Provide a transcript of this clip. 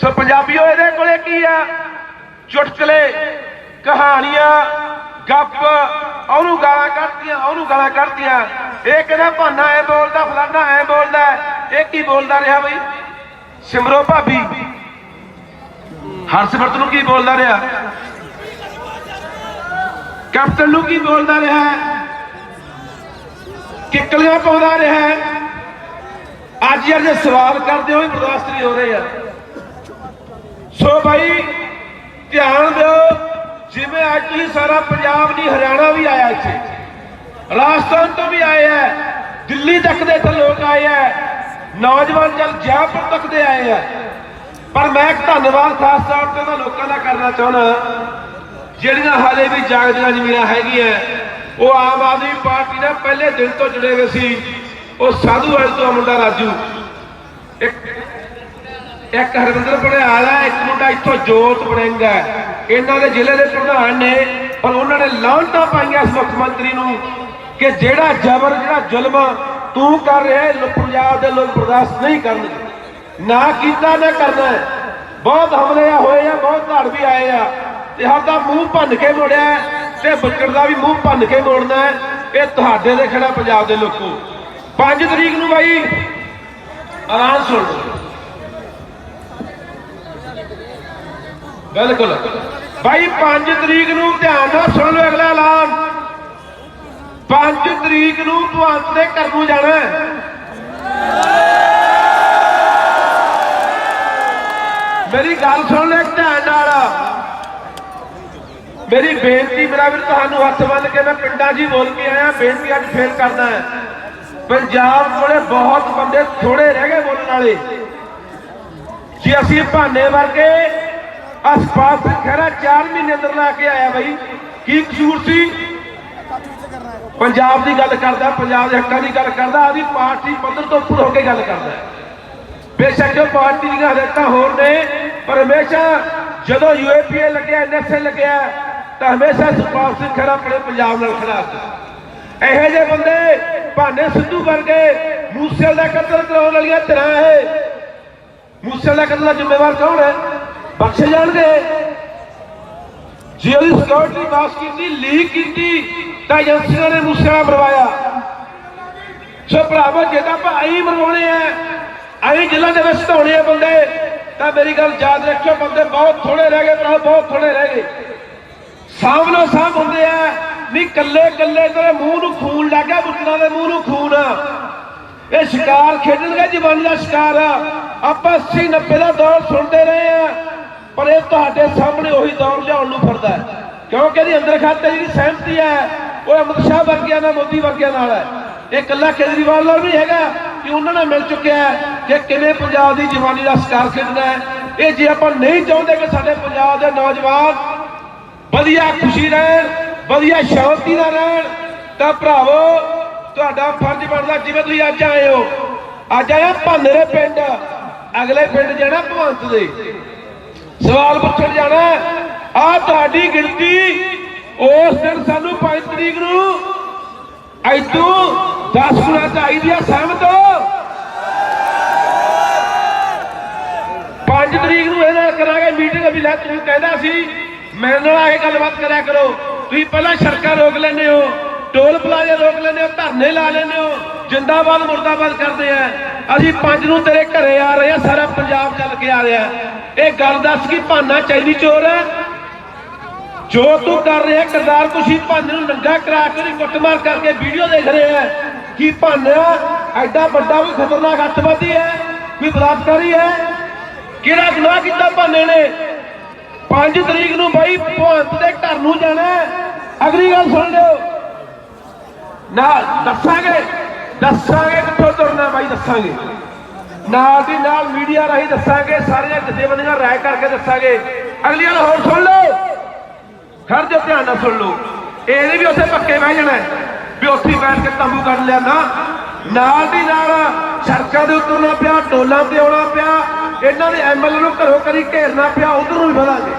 ਸੋ ਪੰਜਾਬੀਓ, ਇਹਦੇ ਕੋਲੇ ਕੀ ਆ? ਚੁਟਕਲੇ ਕਹਾਣੀਆਂ, ਗੱਪ, ਉਹਨੂੰ ਗਾਲਾਂ ਕੱਢਦੀਆਂ, ਉਹਨੂੰ ਗਾਲਾਂ ਕੱਢਦੀਆਂ। ਇਹ ਕਹਿੰਦਾ ਭਾਨਾ ਐ ਬੋਲਦਾ, ਫਲਾਨਾ ਐ ਬੋਲਦਾ? ਇਹ ਕੀ ਬੋਲਦਾ ਰਿਹਾ ਬਈ? ਸਿਮਰੋ ਭਾਬੀ। ਹਰਸਿਮਰਤ ਨੂੰ ਕੀ ਬੋਲਦਾ ਰਿਹਾ? ਕੈਪਟਨ ਨੂੰ ਕੀ ਬੋਲਦਾ ਰਿਹਾ? ਕਿੱਕਲੀਆਂ ਪਾਉਂਦਾ ਰਿਹਾ? ਅੱਜ ਯਾਰ ਜੇ ਸਵਾਲ ਕਰਦੇ ਹੋ ਵੀ ਬਰਦਾਸ਼ਤ ਨਹੀਂ ਹੋ ਰਹੇ ਆ ਸੋ ਭਾਈ ਧਿਆਨ ਦਿਓ, ਜਿਵੇਂ ਅੱਜ ਹੀ ਸਾਰਾ ਪੰਜਾਬ ਨਹੀਂ, ਹਰਿਆਣਾ ਵੀ ਆਇਆ ਇੱਥੇ। ਰਾਜਸਥਾਨ ਤੋਂ ਵੀ ਆਏ ਆ, ਦਿੱਲੀ ਤੱਕ ਦੇ ਇੱਥੇ ਲੋਕ ਆਏ ਆ, ਨੌਜਵਾਨ ਜਲ ਜੈਪੁਰ ਤੱਕ ਦੇ ਆਏ ਆ। ਪਰ ਮੈਂ ਇੱਕ ਧੰਨਵਾਦ ਖਾਸ ਤੌਰ ਤੇ ਉਹਨਾਂ ਲੋਕਾਂ ਦਾ ਕਰਨਾ ਚਾਹੁੰਦਾ ਜਿਹੜੀਆਂ ਹਾਲੇ ਵੀ ਜਾਗਦੀਆਂ ਜ਼ਮੀਨਾਂ ਹੈਗੀਆਂ, ਉਹ ਆਮ ਆਦਮੀ ਪਾਰਟੀ ਨਾਲ ਪਹਿਲੇ ਦਿਨ ਤੋਂ ਜੁੜੇ ਹੋਏ ਸੀ, ਉਹ ਸਾਧੂ ਵਾਲ ਤੋਂ ਮੁੰਡਾ ਰਾਜੂ। ਇੱਕ ਇੱਕ ਹਰਵਿੰਦਰ ਬੜਿਆਲ ਹੈ ਇੱਕ ਮੁੰਡਾ ਇੱਥੋਂ ਜੋਤ ਬੜਿੰਗ ਹੈ। ਇਹਨਾਂ ਦੇ ਜ਼ਿਲ੍ਹੇ ਦੇ ਪ੍ਰਧਾਨ ਨੇ ਪਰ ਉਹਨਾਂ ਨੇ ਲਾਂਟਾਂ ਪਾਈਆਂ ਇਸ ਮੁੱਖ ਮੰਤਰੀ ਨੂੰ ਕਿ ਜਿਹੜਾ ਜ਼ਬਰ ਜਿਹੜਾ ਜ਼ੁਲਮ ਤੂੰ ਕਰ ਰਿਹਾ ਹੈ, ਪੰਜਾਬ ਦੇ ਲੋਕ ਬਰਦਾਸ਼ਤ ਨਹੀਂ ਕਰਨਗੇ। ਨਾ ਕੀਤਾ ਨਾ ਕਰਨਾ ਬਹੁਤ ਹਮਲੇ ਹੋਏ ਆ ਬਹੁਤ ਧੜ ਵੀ ਆਏ ਆ। ਤੇ ਸਾਡਾ ਮੂੰਹ ਭੰਨ ਕੇ ਮੋੜਿਆ ਤੇ ਬੱਕਰ ਦਾ ਵੀ ਮੂੰਹ ਭੰਨ ਕੇ ਮੋੜਨਾ ਇਹ ਤੁਹਾਡੇ ਦੇ ਖੜਾ ਪੰਜਾਬ ਦੇ ਲੋਕੋ। 5 ਤਰੀਕ ਨੂੰ ਬਾਈ ਆਰਾਮ ਸੁਣ। ਬਿਲਕੁਲ। ਭਾਈ 5 ਤਰੀਕ ਨੂੰ ਧਿਆਨ ਨਾਲ ਸੁਣ ਲਓ ਅਗਲਾ ਐਲਾਨ। 5 ਤਰੀਕ ਨੂੰ ਭਵੰਤ ਦੇ ਘਰ ਨੂੰ ਜਾਣਾ ਹੈ। ਮੇਰੀ ਗੱਲ ਸੁਣ ਲੈ ਧਿਆਨ ਨਾਲ। ਮੇਰੀ ਬੇਨਤੀ ਮੇਰਾ ਵੀਰ ਤੁਹਾਨੂੰ ਹੱਥ ਬੰਨ ਕੇ ਮੈਂ ਪਿੰਡਾਂ 'ਚ ਹੀ ਬੋਲ ਕੇ ਆਇਆ, ਬੇਨਤੀ ਅੱਜ ਫੇਰ ਕਰਦਾ ਹੈ। ਪੰਜਾਬ ਕੋਲੇ ਬਹੁਤ ਬੰਦੇ ਥੋੜੇ ਰਹਿ ਗਏ ਬੋਲਣ ਵਾਲੇ। ਜੇ ਅਸੀਂ ਭਾਨੇ ਵਰਗੇ ਅਸਪਾਲ ਸਿੰਘ ਖਹਿਰਾ 4 ਮਹੀਨੇ ਅੰਦਰ ਲਾ ਕੇ ਆਇਆ ਬਈ। ਕੀ ਕਸੂਰ ਸੀ? ਪੰਜਾਬ ਦੀ ਗੱਲ ਕਰਦਾ, ਪੰਜਾਬ ਦੇ ਹੱਕਾਂ ਦੀ ਗੱਲ ਕਰਦਾ ਆਦੀ ਪਾਰਟੀ ਪੱਧਰ ਤੋਂ ਉੱਪਰ ਹੋ ਕੇ ਗੱਲ ਕਰਦਾ। ਬੇਸ਼ੱਕ ਜੋ ਪਾਰਟੀ ਦੀਆਂ ਹਦਾਇਤਾਂ ਹੋਰ ਨੇ, ਪਰ ਹਮੇਸ਼ਾ ਜਦੋਂ ਯੂਏਪੀਏ ਲੱਗਿਆ ਐਨਐਸਏ ਲੱਗਿਆ, ਤਾਂ ਹਮੇਸ਼ਾ ਸੁਖਪਾਲ ਸਿੰਘ ਖਹਿਰਾ ਆਪਣੇ ਪੰਜਾਬ ਨਾਲ ਖੜਾ ਇਹੋ ਜਿਹੇ ਬੰਦੇ ਭਾਨੇ ਸਿੱਧੂ ਵਰਗੇ ਮੂਸੇਲ ਦਾ ਕਤਲ ਕਰਾਉਣ ਵਾਲੀਆਂ ਧਿਰਾਂ ਇਹ। ਮੂਸੇ ਦਾ ਕਤਲ ਦਾ ਜ਼ਿੰਮੇਵਾਰ ਕੌਣ ਹੈ? ਬਖਸ਼ੇ ਜਾਣਗੇ। ਜੇ ਉਹਦੀ ਸਿਕਿਉਰਿਟੀ ਪਾਸ ਕੀਤੀ ਲੀਕ ਕੀਤੀ, ਤਾਂ ਏਜੰਸੀਆਂ ਨੇ ਮੂਸੇ ਮਰਵਾਇਆ ਸੋ ਭਰਾਵੋ, ਜੇ ਤਾਂ ਆਪਾਂ ਐਂ ਮਰਵਾਉਣੇ ਆ, ਐਂ ਜ਼ਿਲ੍ਹਾ ਦੇ ਵਿੱਚ ਧਾਉਣੇ ਆ ਬੰਦੇ, ਤਾਂ ਮੇਰੀ ਗੱਲ ਯਾਦ ਰੱਖਿਓ, ਬੰਦੇ ਬਹੁਤ ਥੋੜੇ ਰਹਿ ਗਏ, ਭਰਾ ਬਹੁਤ ਥੋੜੇ ਰਹਿ ਗਏ। ਸਾਹਮਣੇ ਸਾਹਮ ਹੁੰਦੇ ਆ। ਨਹੀਂ ਕੱਲੇ ਕੱਲੇ ਤੇਰੇ ਮੂੰਹ ਨੂੰ ਖੂਨ ਲੱਗ ਗਿਆ ਬੁੱਟਣਾ ਦੇ ਮੂੰਹ ਨੂੰ ਖੂਨ। ਆ ਇਹ ਸ਼ਿਕਾਰ ਖੇਡਣਗੇ, ਜਵਾਨੀ ਦਾ ਸ਼ਿਕਾਰ। ਆ ਆਪਾਂ 80 90 ਦਾ ਦੌਰ ਸੁਣਦੇ ਰਹੇ ਆ। ਪਰ ਇਹ ਤੁਹਾਡੇ ਸਾਹਮਣੇ ਉਹੀ ਦੌਰ ਲਿਆਉਣ ਨੂੰ ਫਿਰਦਾ ਹੈ। ਕਿਉਂਕਿ ਇਹਦੀ ਅੰਦਰ ਖਾਤੇ ਜਿਹੜੀ ਸਹਿਮਤੀ ਹੈ, ਉਹ ਅਮਿਤ ਸ਼ਾਹ ਵਰਗਿਆਂ ਨਾਲ, ਮੋਦੀ ਵਰਗਿਆਂ ਨਾਲ ਹੈ। ਇਹ ਇਕੱਲਾ ਕੇਜਰੀਵਾਲ ਨਾਲ ਨਹੀਂ ਹੈਗਾ ਕਿ ਉਹਨਾਂ ਨਾਲ ਮਿਲ ਚੁੱਕਿਆ ਹੈ ਕਿ ਕਿਵੇਂ ਪੰਜਾਬ ਦੀ ਜਵਾਨੀ ਦਾ ਸ਼ਿਕਾਰ ਖੇਡਣਾ ਹੈ। ਇਹ ਜੇ ਆਪਾਂ ਨਹੀਂ ਚਾਹੁੰਦੇ ਕਿ ਸਾਡੇ ਪੰਜਾਬ ਦੇ ਨੌਜਵਾਨ ਵਧੀਆ ਖੁਸ਼ੀ ਰਹਿਣ, ਵਧੀਆ ਸ਼ਾਂਤੀ ਨਾਲ ਰਹਿਣ, ਤਾਂ ਭਰਾਵੋ, ਤੁਹਾਡਾ ਫਰਜ਼ ਬਣਦਾ ਜਿਵੇਂ ਤੁਸੀਂ ਅੱਜ ਆਏ ਹੋ। ਅੱਜ ਆਇਆ ਭਾਨਰੇ ਪਿੰਡ। ਅਗਲੇ ਪਿੰਡ ਜਾਣਾ ਭਵੰਤ ਦੇ। ਸਵਾਲ ਪੁੱਛਣ ਜਾਣਾ ਆ ਤੁਹਾਡੀ ਗਿਣਤੀ, ਉਸ ਦਿਨ ਸਾਨੂੰ 5 ਤਰੀਕ ਨੂੰ ਐਦੋਂ 10 ਗੁਣਾ ਚਾਹੀਦੀ ਆ ਸਹਿਮਤ ਹੋ। 5 ਤਰੀਕ ਨੂੰ ਇਹਦੇ ਕਰਾਂਗੇ ਮੀਟਿੰਗ ਵੀ ਲੈ ਤੂੰ ਕਹਿੰਦਾ ਸੀ, ਮੇਰੇ ਨਾਲ ਆ ਕੇ ਗੱਲਬਾਤ ਕਰਿਆ ਕਰੋ। ਤੁਸੀਂ ਪਹਿਲਾਂ ਸੜਕਾਂ ਰੋਕ ਲੈਂਦੇ ਹੋ, ਟੋਲ ਪਲਾਜ਼ੇ ਰੋਕ ਲੈਂਦੇ ਹੋ, ਧਰਨੇ ਲਾ ਲੈਂਦੇ ਹੋ, ਜਿੰਦਾਬਾਦ ਮੁਰਦਾਬਾਦ ਕਰਦੇ ਆ। ਅਸੀਂ ਪੰਜ ਨੂੰ ਤੇਰੇ ਘਰੇ ਆ ਰਹੇ ਆ ਸਾਰਾ ਪੰਜਾਬ ਚੱਲ ਕੇ ਆ ਰਿਹਾ। ਇਹ ਗੱਲ ਦੱਸ ਕੀ ਭਾਨਾ ਚੈਨੀ ਚੋਰ ਹੈ। ਜੋ ਤੂੰ ਕਰ ਰਿਹਾ, ਕਿਰਦਾਰ ਤੁਸੀਂ ਭਾਨੇ ਨੂੰ ਨੰਗਾ ਕਰਾ ਕੇ ਉਹਦੀ ਕੁੱਟਮਾਰ ਕਰਕੇ ਵੀਡੀਓ ਦੇਖ ਰਹੇ ਆ ਕੀ ਭਾਨਾ ਐਡਾ ਵੱਡਾ ਵੀ ਖਤਰਨਾਕ ਅੱਤਵਾਦੀ ਹੈ ਕੋਈ ਬਲਾਤਕਾਰੀ ਹੈ? ਕਿਹੜਾ ਗੁਨਾਹ ਕੀਤਾ ਭਾਨੇ ਨੇ? 5 ਤਰੀਕ ਨੂੰ ਬਾਈ ਭਵੰਤ ਦੇ ਘਰ ਨੂੰ ਜਾਣਾ ਅਗਲੀ ਗੱਲ ਸੁਣ ਲਿਓ। ਨਾਲ ਦੱਸਾਂਗੇ ਦੱਸਾਂਗੇ ਕਿੱਥੋਂ ਤੁਰਨਾ ਬਾਈ, ਦੱਸਾਂਗੇ। ਨਾਲ ਦੀ ਨਾਲ ਮੀਡੀਆ ਰਾਹੀਂ ਦੱਸਾਂਗੇ ਸਾਰੀਆਂ ਜਥੇਬੰਦੀਆਂ ਰਾਏ ਕਰਕੇ ਦੱਸਾਂਗੇ। ਅਗਲੀ ਗੱਲ ਹੋਰ ਸੁਣ ਲਓ। ਖੜ ਜਾ ਧਿਆਨ ਨਾਲ ਸੁਣ ਲਓ। ਇਹਨੇ ਵੀ ਉੱਥੇ ਪੱਕੇ ਬਹਿ ਜਾਣਾ ਹੈ, ਵੀ ਉੱਥੇ ਬੈਠ ਕੇ ਤੰਬੂ ਕੱਢ ਲਿਆ ਨਾ। ਨਾਲ ਦੀ ਨਾਲ ਸੜਕਾਂ ਦੇ ਉਤਰਨਾ ਪਿਆ ਟੋਲਾਂ ਤੇ ਆਉਣਾ ਪਿਆ। ਇਹਨਾਂ ਦੇ ਐਮਐਲਏ ਨੂੰ ਘਰੋਂ ਕਰੀ ਘੇਰਨਾ ਪਿਆ ਉਧਰ ਨੂੰ ਵੀ ਵਧਾਂਗੇ।